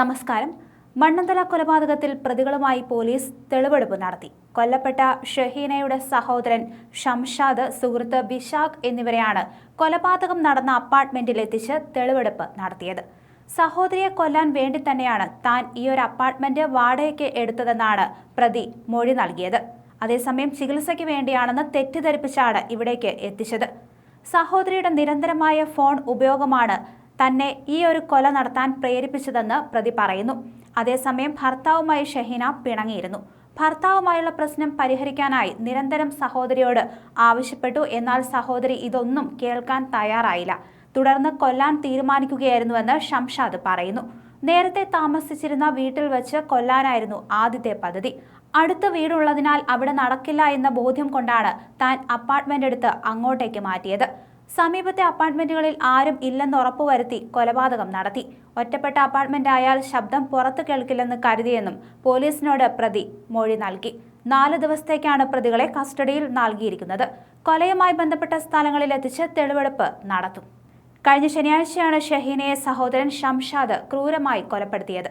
നമസ്കാരം. മണ്ണന്തല കൊലപാതകത്തിൽ പ്രതികളുമായി പോലീസ് തെളിവെടുപ്പ് നടത്തി. കൊല്ലപ്പെട്ട ഷഹീനയുടെ സഹോദരൻ ഷംഷാദ് സുഹൃത്ത് ബിഷാഖ് എന്നിവരെയാണ് കൊലപാതകം നടന്ന അപ്പാർട്ട്മെന്റിൽ എത്തിച്ച് തെളിവെടുപ്പ് നടത്തിയത്. സഹോദരിയെ കൊല്ലാൻ വേണ്ടി തന്നെയാണ് താൻ ഈ ഒരു അപ്പാർട്ട്മെന്റ് വാടകയ്ക്ക് എടുത്തതെന്നാണ് പ്രതി മൊഴി നൽകിയത്. അതേസമയം ചികിത്സയ്ക്ക് വേണ്ടിയാണെന്ന് തെറ്റിദ്ധരിപ്പിച്ചാണ് ഇവിടേക്ക് എത്തിച്ചത്. സഹോദരിയുടെ നിരന്തരമായ ഫോൺ ഉപയോഗമാണ് തന്നെ ഈ ഒരു കൊല നടത്താൻ പ്രേരിപ്പിച്ചതെന്ന് പ്രതി പറയുന്നു. അതേസമയം ഭർത്താവുമായി ഷഹീന പിണങ്ങിയിരുന്നു. ഭർത്താവുമായുള്ള പ്രശ്നം പരിഹരിക്കാനായി നിരന്തരം സഹോദരിയോട് ആവശ്യപ്പെട്ടു. എന്നാൽ സഹോദരി ഇതൊന്നും കേൾക്കാൻ തയ്യാറായില്ല. തുടർന്ന് കൊല്ലാൻ തീരുമാനിക്കുകയായിരുന്നുവെന്ന് ഷംഷാദ് പറയുന്നു. നേരത്തെ താമസിച്ചിരുന്ന വീട്ടിൽ വെച്ച് കൊല്ലാനായിരുന്നു ആദ്യത്തെ പദ്ധതി. അടുത്ത വീടുള്ളതിനാൽ അവിടെ നടക്കില്ല എന്ന ബോധ്യം കൊണ്ടാണ് താൻ അപ്പാർട്ട്മെന്റ് എടുത്ത് അങ്ങോട്ടേക്ക് മാറ്റിയത്. സമീപത്തെ അപ്പാർട്ട്മെന്റുകളിൽ ആരും ഇല്ലെന്ന് ഉറപ്പുവരുത്തി കൊലപാതകം നടത്തി. ഒറ്റപ്പെട്ട അപ്പാർട്ട്മെന്റ് ആയാൽ ശബ്ദം പുറത്തു കേൾക്കില്ലെന്ന് കരുതിയെന്നും പോലീസിനോട് പ്രതി മൊഴി നൽകി. നാല് ദിവസത്തേക്കാണ് പ്രതികളെ കസ്റ്റഡിയിൽ നൽകിയിരിക്കുന്നത്. കൊലയുമായി ബന്ധപ്പെട്ട സ്ഥലങ്ങളിൽ എത്തിച്ച് തെളിവെടുപ്പ് നടത്തും. കഴിഞ്ഞ ശനിയാഴ്ചയാണ് ഷഹീനയെ സഹോദരൻ ഷംഷാദ് ക്രൂരമായി കൊലപ്പെടുത്തിയത്.